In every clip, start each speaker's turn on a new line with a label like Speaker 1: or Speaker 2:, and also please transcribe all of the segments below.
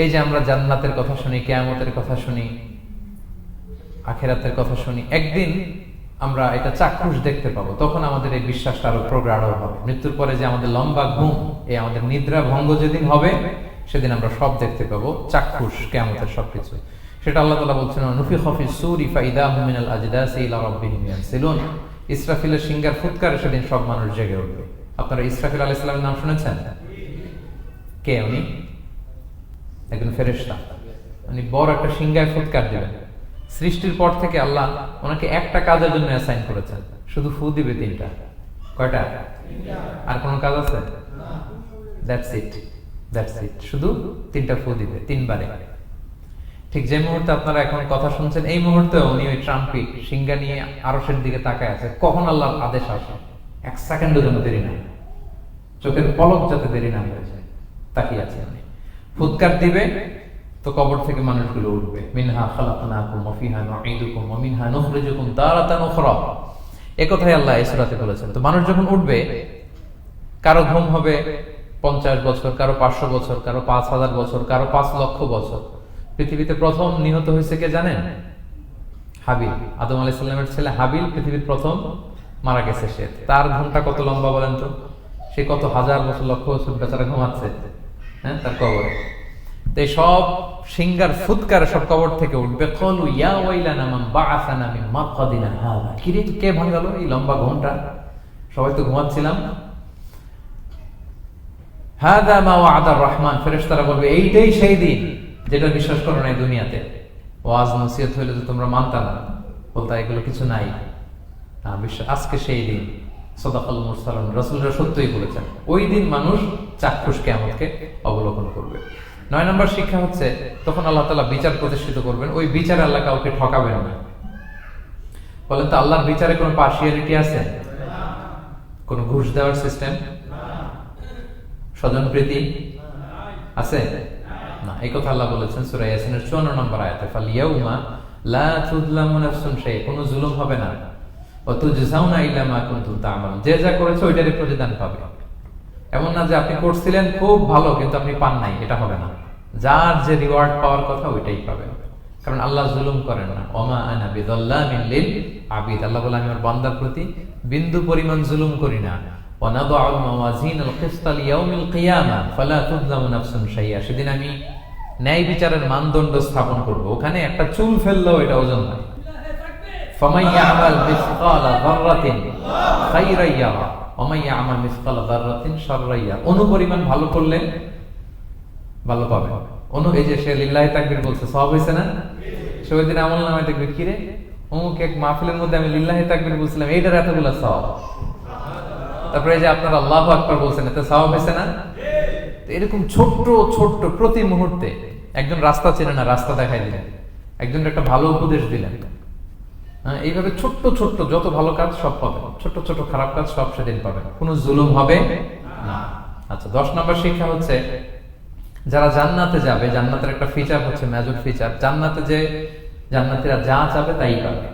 Speaker 1: এই যে আমরা জান্নাতের কথা শুনি, কেয়ামতের কথা শুনি, আখেরাতের কথা শুনি, একদিন আমরা এটা চাক্ষুষ দেখতে পাবো। তখন আমাদের এই বিশ্বাসটা আরও প্রগাঢ় হবে। মৃত্যুর পরে যে আমাদের লম্বা ঘুম, এই আমাদের নিদ্রা ভঙ্গ যেদিন হবে, সেদিন আমরা সব দেখতে পাবো, চাক্ষুষ, কেয়ামতের সবকিছু। সেটা আল্লাহ তালা বলছেন নুফি খফি সুরি ইসরাফিলের সিঙ্গার ফুৎকারে সেদিন সব মানুষ জেগে উঠবে। আপনারা ইসরাফিল আলাইহিস সালামের নাম শুনেছেন? কে, উনি? একজন ফেরেশতা। উনি বড় একটা সিঙ্গার ফুৎকার দিবেন সৃষ্টির পর থেকে আল্লাহ ওনাকে একটা কাজের জন্য অ্যাসাইন করেছেন। শুধু ফু দিবে তিনটা। কয়টা? আর কোন কাজ আছে? শুধু তিনটা ফু দিবে, তিনবারে। ঠিক যে মুহূর্তে আপনারা এখন কথা শুনছেন, এই মুহূর্তে উনি ওই ট্রাম্পি সিঙ্গা নিয়ে আরসের দিকে তাকায় আছে। কখন আল্লাহর আদেশ আসে? এক সেকেন্ডের জন্য দেরি না চোখের পলক যাতে দেরি না হয়ে যায়, তাকিয়ে আছে উনি ফুৎকার দিবে, তো কবর থেকে মানুষগুলো উঠবে। মিনহা খালাকনাকুম ওয়া ফিহা নুঈদুকুম ওয়া মিনহা নুখরিজুকুম তারাতান উখরা। এ কথাই আল্লাহ এই সূরাতে বলেছেন। তো মানুষ যখন উঠবে, কারও ঘুম হবে পঞ্চাশ বছর, কারও পাঁচশো বছর, কারও পাঁচ হাজার বছর, কারও পাঁচ লক্ষ বছর। পৃথিবীতে প্রথম নিহত হয়েছে কে জানেন? হাবিল। আদম আলাইসাল্লামের ছেলে হাবিল পৃথিবীর প্রথম মারা গেছে সে। তার ঘুমটা কত লম্বা বলেন তো? সে কত হাজার বছর, লক্ষ বছর বেচারা ঘুমাচ্ছে। হ্যাঁ তার কবরে। তো এই সব সিঙ্গার, ফুৎকার সব কবর থেকে উঠবে। কলু, ইয়া ওয়াইলানা মান বাআসানা মিন মারকাদিনা হাদা। কিরে কে ভাঙালো এই লম্বা ঘুমটা। সবাই তো ঘুমাচ্ছিলাম। হাদা মা ওয়াদার রহমান। ফেরেশতারা বলবে, এইটাই সেই দিন যেটা বিশ্বাস করো না দুনিয়াতে। ওয়াজ নসিহত হইলে তো তোমরা মানতা না। বলতা, এগুলো কিছু নাই। আজকে সেই দিন। সদাকাল মুরসালন রসুলরা সত্যই বলেছেন, ওই দিন মানুষ চাক্ষুষ কেমনকে অবলোকন করবে। নয় নম্বর শিক্ষা হচ্ছে, তখন আল্লাহ তালা বিচার প্রতিষ্ঠিত করবেন, ওই বিচারে আল্লাহ কাউকে ঠকাবেন না। বলেন তো, আল্লাহর বিচারে কোনো পার্সিয়ালিটি আছে? কোনো ঘুষ দেওয়ার সিস্টেম স্বজন প্রীতি? আছে? না, এই কথা আল্লাহ বলেছেন সূরা ইয়াসিনের 54 নম্বর আয়াতে, ফাল ইয়াউমা লা তুযলামু নাফসুন শাই কোনো জুলুম হবে না। ওয়া তুজজাউনা ইল্লা মা কুনতুম তা'মালুন যে যা করেছে ওইটারই প্রতিদান পাবে এমন না যে আপনি করছিলেন খুব ভালো কিন্তু আপনি পান নাই এটা হবে না যার যে রিওয়ার্ড পাওয়ার কথা ওইটাই পাবে কারণ আল্লাহ জুলুম করেন না ওমা আনা বিদাল্লামিন লিল আবিদ আল্লাহ বলে আমি আমার বান্দার প্রতি বিন্দু পরিমাণ জুলুম করি না ونضع الموازين القسط ليوم القيامة فلا تظلم نفس شيئا সেদিন আমি ন্যায় বিচারের মানদণ্ড স্থাপন করব ওখানে একটা চুল ফেললেও এটা ওজন হয় فمن يعمل مثقال ذرة خيرا يرى ومن يعمل مثقال ذرة شرا يرى অনুপরিমাণ ভালো করলে ভালো পাবে অনু এই যে সে লিল্লাহি তাকবীর বলছে সব হয়েছে না সে ওই দিন আমল নামায় দেখবে কি রে অমুক এক মাহফিলের মধ্যে আমি লিল্লাহি তাকবীর বলছিলাম এইটার এতগুলা সব তারপরে এই যে আপনারা আল্লাহ আকবার বলছেন এতে সওয়াব হয়েছে না তো এরকম ছোট্ট ছোট্ট প্রতি মুহূর্তে একজন রাস্তা চেনে না রাস্তা দেখাই দিলেন একজন একটা ভালো উপদেশ দিলেন হ্যাঁ, এইভাবে ছোট্ট ছোট্ট যত ভালো কাজ সব পাবেন ছোট্ট ছোট খারাপ কাজ সব সেদিন পাবেন কোনো জুলুম হবে না। আচ্ছা দশ নম্বর শিক্ষা হচ্ছে যারা জান্নাতে যাবে জান্নাতের একটা ফিচার হচ্ছে মেজর ফিচার জান্নাতে যে জান্নাতীরা যা চাবে তাই পাবে।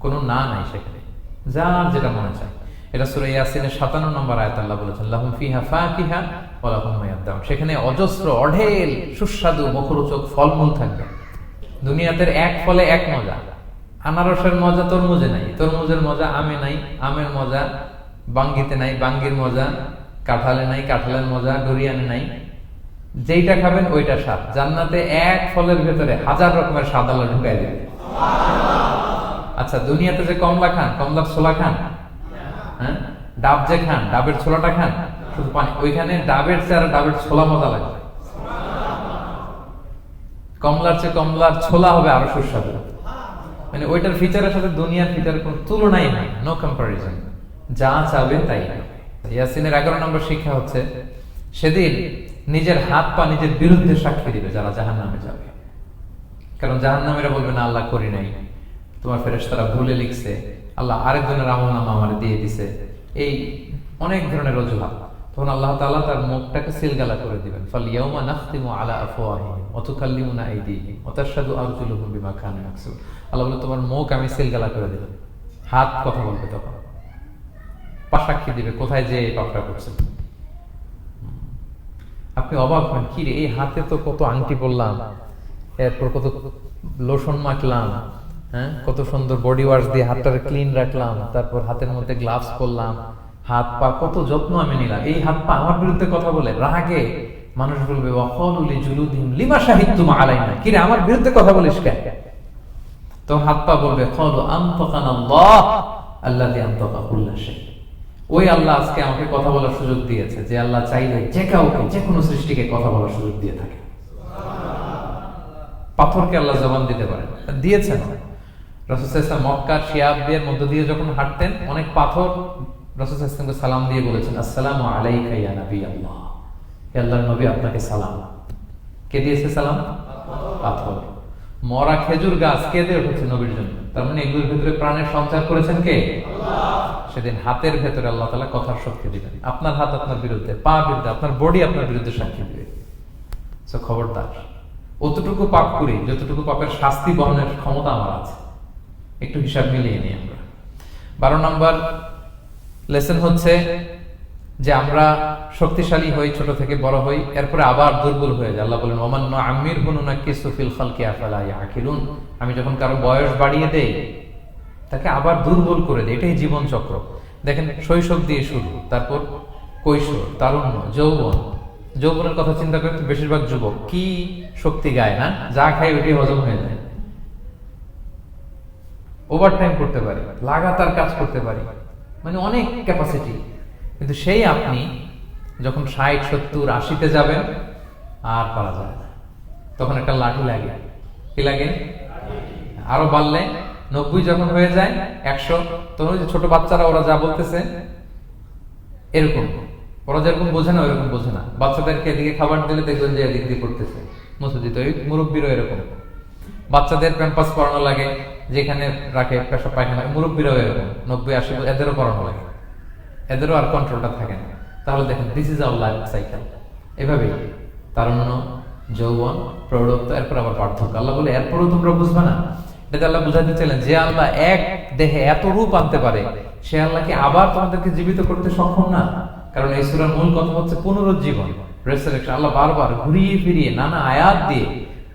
Speaker 1: কোনো না নাই সেখানে। যার যেটা মনে চায়। এটা সূরা ইয়াসিনের 57 নম্বর আয়াত আল্লাহ বলেছেন লাহুম ফিহা ফাকিহা ওয়া লাহুম মা ইয়াদদাউন সেখানে অজস্র অঢেল সুস্বাদু মুখরোচক ফলমূল থাকবে। দুনিয়াতে এক ফলে এক মজা। আনারসের মজা তরমুজে নাই। তরমুজের মজা আমে নাই, আমের মজা বাঙ্গিতে নাই, বাঙ্গির মজা কাঁঠালে নাই, কাঁঠালের মজা ডরিয়ানে নাই। যেইটা খাবেন ওইটা স্বাদ। জান্নাতে এক ফলের ভেতরে হাজার রকমের স্বাদ আল্লাহ ঢুকাই দেবে। আচ্ছা দুনিয়াতে যে কমলা খান, কমলার ছোলা খান হ্যাঁ? ডাব যে খান, ডাবের ছোলাটা খান, শুধু পানি ওইখানে ডাবের চেয়ে আর ডাবের ছোলা মজা লাগে কমলার চেয়ে কমলার ছোলা হবে আরও সুস্বাদু। মানে ওইটার ফিচারের সাথে দুনিয়ার ফিচারের কোনো তুলনাই নাই নো কম্পারিজন যা চাবেন তাই। ইয়াসিনের এগারো নম্বর শিক্ষা হচ্ছে, সেদিন নিজের হাত পা নিজের বিরুদ্ধে সাক্ষী দিবে যারা জাহান নামে যাবে। কারণ জাহান নামেরা বলবে, না, আল্লাহ করি নাই। তোমার ফেরেস তারা ভুলে লিখছে, আল্লাহ আরেকজনের আমল নামা আমার দিয়ে দিছে। এই অনেক ধরনের অজুহাত। তখন আল্লাহ তাআলা তার মুখটাকে সিলগালা করে দিবেন। ফাল ইয়াউমা নাখতিমু আলা আফওয়াহিহিম ওয়া তুকাল্লিমুনা আইদিহিম ওয়া আরজুলুহুম বিমা কানু ইয়াকসুব আল্লাহ বলে, তোমার মুখ আমি সিলগালা করে দিলাম। হাত কথা বলবে তখন। পা সাক্ষী দিবে, কোথায় যে এই পাপটা করছে। আপনি অবাক হন কি রে, এই হাতে তো কত আংটি পরলাম, এরপর কত লোশন মাখলাম হ্যাঁ? কত সুন্দর বডি ওয়াশ দিয়ে হাতটা ক্লিন রাখলাম, তারপর হাতের মধ্যে গ্লাভস পরলাম হাত পা কত যত্ন আমি নিলাম। এই হাত পা আমার বিরুদ্ধে কথা বলে। রাগে মানুষ বলবে ওয়াকালুলি জুলুদিম লিমা শাহিদতুম আলাইনা? কি রে, আমার বিরুদ্ধে কথা বলিস কেন? তো হাত পা বলবে কলু আনতাকানাল্লাহ আল্লাযী আনতাকা কুল্লা শাই। ওই আল্লাহ আজকে আমাকে কথা বলার সুযোগ দিয়েছে। যে আল্লাহ চাইলে যে কাউকে, যে কোনো সৃষ্টিকে কথা বলার সুযোগ দিয়ে থাকে। পাথরকে আল্লাহ জবান দিতে পারে। দিয়েছেন। রসুলাম মক্কার শিয়াবদের মধ্য দিয়ে যখন হাঁটতেন, অনেক পাথর রসুলামকে সালাম দিয়ে বলেছেন আসসালামু আলাইকা ইয়া নবী আল্লাহ। আল্লাহর নবী আপনাকে সালাম। কে দিয়েছে সালাম? পাথর। মরা খেজুর গাছ কে দিয়ে উঠেছে নবীর জন্য? তার মানে এগুলোর ভিতরে প্রাণের সঞ্চার করেছেন কে? সেদিন হাতের ভেতরে আল্লাহ তালা কথার শক্তি দিবেন আপনার হাত আপনার বিরুদ্ধে পা বিরুদ্ধে আপনার বডি আপনার বিরুদ্ধে সাক্ষী দিবে। খবরদার অতটুকু পাপ করি যতটুকু পাপের শাস্তি বহনের ক্ষমতা আমার আছে। একটু হিসাব মিলিয়ে নিই আমরা। বারো নম্বর লেসন হচ্ছে যে আমরা শক্তিশালী হই, ছোট থেকে বড় হই, এরপরে আবার দুর্বল হয়ে যায় আল্লাহ বলেন ওমান আমির হুনুনা কিসুফিল খালকি, আফালা ইয়াকিলুন? আমি যখন কারও বয়স বাড়িয়ে দেই, তাকে আবার দুর্বল করে দেয় এটাই জীবন চক্র। দেখেন, শৈশব দিয়ে শুরু, তারপর কৈশোর, তারুণ্য, যৌবন। যৌবনের কথা চিন্তা করে তো বেশিরভাগ যুবক কি শক্তি গায় না? যা খায় ওইটাই হজম হয়ে যায়। ওভার টাইম করতে পারি, লাগাতার কাজ করতে পারি। মানে অনেক ক্যাপাসিটি কিন্তু সেই আপনি যখন ষাট, সত্তর, আশিতে যাবেন, আর পারা যায় না। তখন একটা লাঠি লাগে। কি লাগে? আরও বাড়লে নব্বই যখন হয়ে যায়, একশো। তখন যে ছোট বাচ্চারা, ওরা যা বলতেছে, এরকম। ওরা যেরকম বোঝে না, ওইরকম বোঝে না। বাচ্চাদেরকে এদিকে খাবার দিলে দেখবেন যে এদিক দিয়ে করতেছে মসজিদ মুরব্বীরও এরকম। বাচ্চাদের প্যাম্পাস পরানো লাগে। যেখানে রাখে পেশা পায়খানা, মুরব্বীরাও এরকম। নব্বই, আশি এদেরও পরানো লাগে। এদেরও আর কন্ট্রোলটা থাকে না। তাহলে দেখেন this is our life cycle এভাবেই তারুণ্য, যৌবন, প্রৌঢ়ত্ব, এরপর আবার পার্থক্য। আল্লাহ বলে, এরপরও তোমরা বুঝবে না। এটা আল্লাহ বুঝাতে চাইলেন, যে আল্লাহ এক দেহে এত রূপ আনতে পারে, সে আল্লাহকে আবার তোমাদেরকে জীবিত করতে সক্ষম না? কারণ এই সুরার মূল কথা হচ্ছে পুনরুজ্জীবন রেসারেকশন আল্লাহ বারবার ঘুরিয়ে ফিরিয়ে নানা আয়াত দিয়ে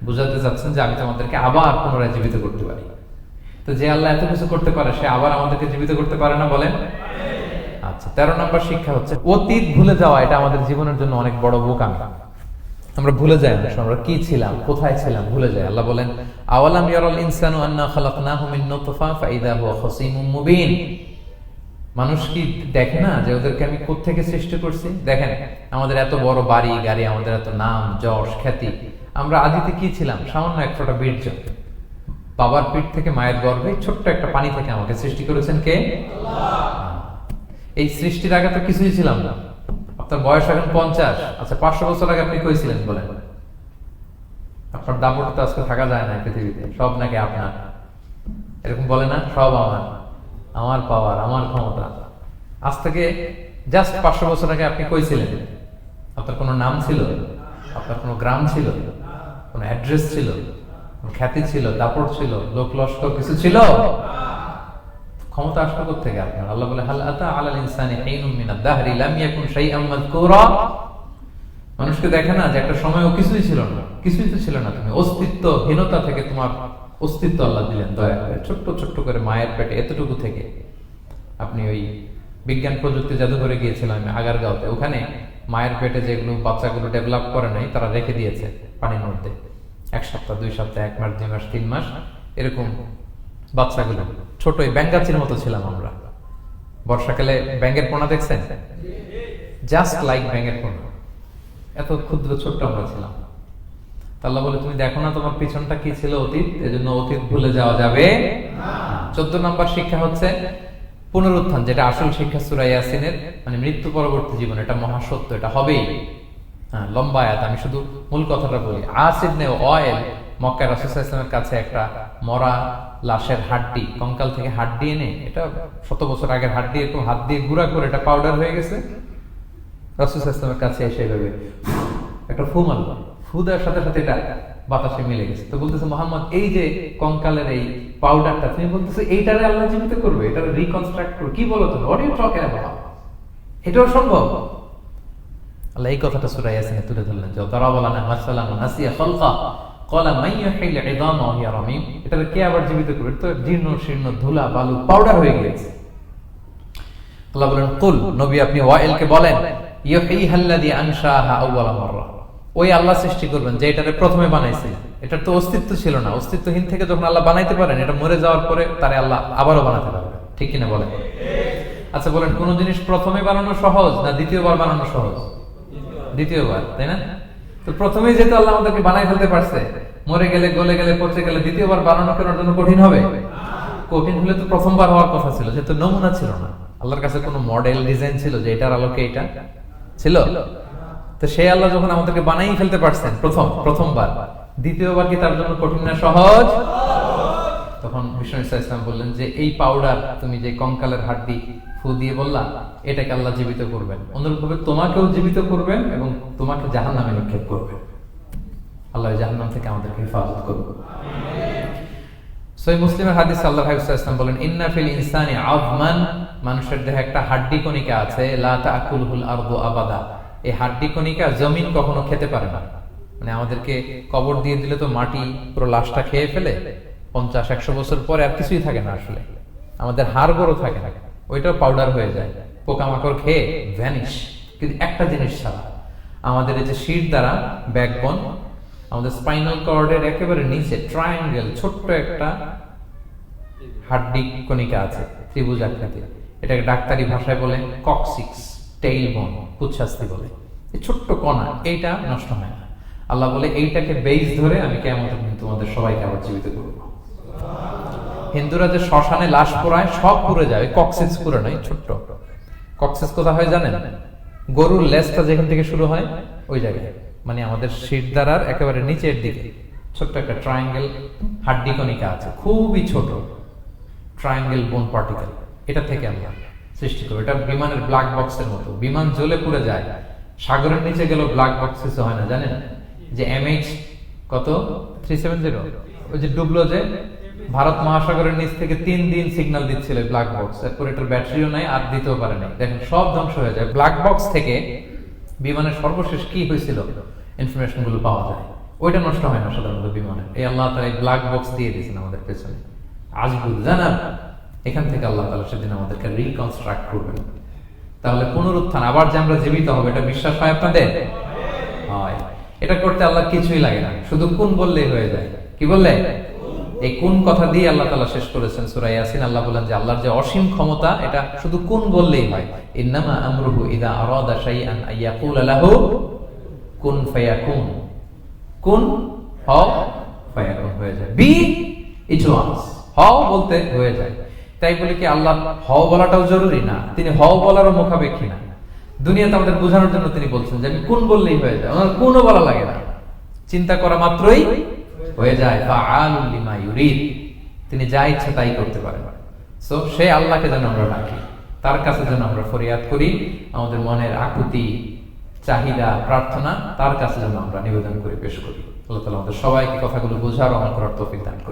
Speaker 1: বুঝাতে চাচ্ছেন যে আমি তোমাদেরকে আবার পুনরায় জীবিত করতে পারি। তো যে আল্লাহ এত কিছু করতে পারে, সে আবার আমাদেরকে জীবিত করতে পারে না বলেন? আচ্ছা তেরো নম্বর শিক্ষা হচ্ছে, অতীত ভুলে যাওয়া, এটা আমাদের জীবনের জন্য অনেক বড় বোকামি। আমরা ভুলে যাই অনেক আমরা কি ছিলাম, কোথায় ছিলাম, ভুলে যাই। আল্লাহ বলেন, আওয়ালাম ইয়ারাল ইনসানু আন্না খালাকনাহু মিন নুতফা, ফাইদা হুয়া খাসিমুম মুবিন। মানুষ কি দেখে না যে ওদেরকে আমি কোত্থেকে সৃষ্টি করছি? দেখেন, আমাদের এত বড় বাড়ি, গাড়ি, আমাদের এত নাম, যশ, খ্যাতি। আমরা আদিতে কি ছিলাম? সামান্য এক ফোঁটা বীর্য। বাবার পিঠ থেকে মায়ের গর্ভে ছোট্ট একটা পানি থেকে আমাকে সৃষ্টি করেছেন কে? এই সৃষ্টির আগে তো কিছুই ছিলাম না। আপনার বয়স এখন পঞ্চাশ। আচ্ছা পাঁচশো বছর আগে আপনি কই ছিলেন বলেন? আপনার দাপট তো আজকে থাকা যায় না পৃথিবীতে। সব নাকি আপনার। এরকম বলে না, সব আমার। আমার পাওয়ার, আমার ক্ষমতা। আজ থেকে জাস্ট পাঁচশো বছর আগে আপনি কই ছিলেন? আপনার কোনো নাম ছিল? আপনার কোনো গ্রাম ছিল? কোনো অ্যাড্রেস ছিল? খ্যাতি ছিল, দাপট ছিল, লোক লস্কর কিছু ছিল? ক্ষমতা আসলো থেকে আপনার? আল্লাহ বলে, হাল আতা আলাল ইনসানি হাইনুম মিনাদ দাহরি, লাম ইয়াকুন শাইআম মাযকুরা? মানুষকে দেখে না যে একটা সময় ও কিছুই ছিল না। কিছুই তো ছিল না তুমি। অস্তিত্বহীনতা থেকে তোমার অস্তিত্ব আল্লাহ দিলেন, দয়া করে। ছোট্ট ছোট্ট করে মায়ের পেটে, এতটুকু থেকে। আপনি ওই বিজ্ঞান প্রযুক্তি জাদুঘরে গিয়েছিলাম আমি আগারগাঁওতে। ওখানে মায়ের পেটে যেগুলো বাচ্চাগুলো ডেভেলপ করে নাই, তারা রেখে দিয়েছে পানির মধ্যে। এক সপ্তাহ, দুই সপ্তাহ, এক মাস, দুই মাস, তিন মাস, এরকম বাচ্চাগুলো। ছোট ওই ব্যাঙ্গাচির মতো ছিলাম আমরা। বর্ষাকালে ব্যাঙ্গের পোনা দেখছেন? জাস্ট লাইক ব্যাঙ্গের পোনা। এত ক্ষুদ্র, ছোট্ট আমরা ছিলাম। আল্লাহ বলে, তুমি দেখো না তোমার পিছনটা কি ছিল অতীত? এজন্য অতীত ভুলে যাওয়া যাবে। চোদ্দ নম্বর শিক্ষা হচ্ছে পুনরুত্থান, যেটা আসল শিক্ষা সুরা ইয়াসিনের মানে মৃত্যু পরবর্তী জীবন, এটা মহাসত্য, এটা হবেই। লম্বা আয়াত, আমি শুধু মূল কথাটা বলি। আসিদনে অয়েল মক্কা রাসুসাল্লামের কাছে একটা মরা লাশের হাড্ডি, কঙ্কাল থেকে হাড্ডি এনে, এটা শত বছর আগের হাড্ডি, এরকম হাত দিয়ে গুঁড়া করে এটা পাউডার হয়ে গেছে। রাসুসাল্লামের কাছে এসে ভেবে একটা ফু মারল। ফু দেওয়ার সাথে সাথে এটা বাতাসে মিলে গেছে। তো বলতেছে, মোহাম্মদ, এই যে কঙ্কালের এই পাউডারটা তুমি বলতেছো এইটারে আল্লাহ জীবিত করবে এটা রিকনস্ট্রাক্ট করবে কি বলো তুমি? টক অ্যাবাউট এটাও সম্ভব? আল্লাহ এই কথাটা সূরা ইয়াসিনে তুলে ধরলেন যে দরাবালানা মাসালান নাসিয়া খালকা। ক্বালা মান ইউহিল ইদামা ওয়া হিয়া রামীম। এটাকে কে আবার জীবিত করবে? এটা তো জীর্ণ, শীর্ণ, ধুলা, বালু পাউডার হয়ে গিয়েছে। আল্লাহ বলেন, কুল, নবী আপনি বলেন আনশাহা মাররা। ওই আল্লাহ সৃষ্টি করবেন যে প্রথমে বানাইছিলেন এটার তো অস্তিত্ব ছিল না। অস্তিত্বহীন থেকে যখন আল্লাহ বানাইতে পারেন, এটা মরে যাওয়ার পরে তারে আল্লাহ আবারও বানাতে পারবেন। ঠিক কিনা বলেন? আচ্ছা বলেন, কোন জিনিস প্রথমে বানানো সহজ না দ্বিতীয়বার বানানো সহজ? দ্বিতীয়বার, তাই না? তো প্রথমেই যেহেতু আল্লাহ আমাদেরকে বানাই ফেলতে পারছে, মরে গেলে, গলে গেলে, পচে গেলে দ্বিতীয়বার বানানো কেনার জন্য কঠিন হবে? কঠিন হলে তো প্রথমবার হওয়ার কথা ছিল, যেহেতু নমুনা ছিল না। আল্লাহর কাছে কোনো মডেল ডিজাইন ছিল যে এটার আলোকে এটা ছিল? তো সেই আল্লাহ যখন আমাদেরকে বানাই ফেলতে পারছেন, প্রথম, প্রথমবার, দ্বিতীয়বার কি তার জন্য কঠিন না সহজ? তখন বিষ্ণু ইসলাম বললেন যে, এই পাউডার তুমি যে কঙ্কালের হাড্ডি ফু দিয়ে বললা, এটাকে আল্লাহ জীবিত করবেন। অনুরূপভাবে তোমাকেও জীবিত করবেন এবং তোমাকে জাহান নামে নিক্ষেপ করবেন। আল্লাহ জাহান নাম থেকে আমাদেরকে হেফাজত করবে মুসলিমের হাদিস আল্লাহ ইসলাম বলেন, ইন্না ফিল ইনসানি আযমান। মানুষের দেহে একটা হাড্ডি কণিকা আছে, লা তাকুলহুল আরদু আবাদা। এই হাড্ডি কণিকা জমিন কখনো খেতে পারে না। মানে আমাদেরকে কবর দিয়ে দিলে তো মাটি পুরো লাশটা খেয়ে ফেলে, পঞ্চাশ, একশো বছর পরে আর কিছুই থাকে না আসলে। আমাদের হাড় গড়ও থাকে না। ওইটাও পাউডার হয়ে যায়। পোকামাকড় খেয়ে ভ্যানিশ কিন্তু একটা জিনিস ছাড়া, আমাদের এই যে শির দ্বারা ব্যাকবন আমাদের স্পাইনাল কর্ডের একেবারে নিচে ট্রায়াঙ্গেল ছোট্ট একটা হাড্ডি কণিকা আছে, ত্রিভুজ আকৃতির এটাকে ডাক্তারি ভাষায় বলে কক্সিক্স টেইল বোন পুচ্ছাস্তি বলে। এই ছোট্ট কণা, এইটা নষ্ট হয় না। আল্লাহ বলে, এইটাকে বেস ধরে আমি কেমন তোমাদের সবাইকে আবার জীবিত করব। হিন্দুরা যে শ্মশানে লাশ পোড়ায়, সব পুড়ে যায় কক্সেস পুরো নয় ছোট্ট। কক্সেস কোথা হয় জানেন? গরুর লেজটা যেখান থেকে শুরু হয়, ওই জায়গায়। মানে আমাদের শিরদারার একেবারে নিচের দিকে। ছোট্ট একটা ট্রায়াঙ্গেল হাড্ডি কণিকা আছে, খুবই ছোট। ট্রায়াঙ্গেল বোন পার্টিকেল এটা থেকে আমরা সৃষ্টি করি। এটা বিমানের ব্ল্যাক বক্সের মতো। বিমান জ্বলে পুড়ে যায়। সাগরের নিচে গেল ব্ল্যাক বক্স হয় না, জানেন? যে এমএইচ কত? থ্রি সেভেন জিরো ওই যে ডুবলো যে ভারত মহাসাগরের নিচ থেকে তিন দিন সিগন্যাল দিচ্ছিল ব্ল্যাক বক্স এরপর এটার ব্যাটারিও নাই, আর দিতেও পারে নাই। দেখেন, সব ধ্বংস হয়ে যায়। ব্ল্যাক বক্স থেকে বিমানের সর্বশেষ কি হয়েছিল? ইনফরমেশনগুলো পাওয়া যায়। ওইটা নষ্ট হয় না সাধারণত বিমানে এই আল্লাহ তালা এই ব্ল্যাক বক্স দিয়ে দিয়েছেন আমাদের পেছনে। আজবুল জানাব। এখান থেকে আল্লাহ তালা সেদিন আমাদেরকে রিকনস্ট্রাক্ট করবেন। তাহলে পুনরুত্থান, আবার যে আমরা জীবিত হবে, এটা বিশ্বাস হয় আপনাদের? হয়। এটা করতে আল্লাহ কিছুই লাগে না। শুধু কোন বললেই হয়ে যায়। কি বললে? এই কোন কথা দিয়ে আল্লাহ তালা শেষ করেছেন সুরাই ইয়াসিন? আল্লাহ বলেন যে আল্লাহর যে অসীম ক্ষমতা, এটা শুধু কোন বললেই হয়? ইন্নামা আমরুহু ইদা আরাদা শাইআন আইয়াকুল লাহু কুন ফায়াকুন। কুন? হও ফায়াকুন, হয়ে যায়। বি? It once. হও বলতে হয়ে যায়। তাই বলে কি, আল্লাহ হও বলাটাও জরুরি না, তিনি হও বলারও মুখাপেক্ষী না। দুনিয়াতে আমাদের বোঝানোর জন্য তিনি বলছেন যে আমি কোন বললেই হয়ে যায়, আমার কোনও বলা লাগে না। চিন্তা করা মাত্রই হয়ে যায় বা ইউরিদ। তিনি যা ইচ্ছা তাই করতে পারেন। সো সে আল্লাহকে যেন আমরা ডাকি, তার কাছে যেন আমরা ফরিয়াদ করি, আমাদের মনের আকুতি, চাহিদা, প্রার্থনা, তার কাছে যেন আমরা নিবেদন করে পেশ করি। আল্লাহ তালা আমাদের সবাইকে কথাগুলো বোঝার আমার করার তৌফিক দান করুন।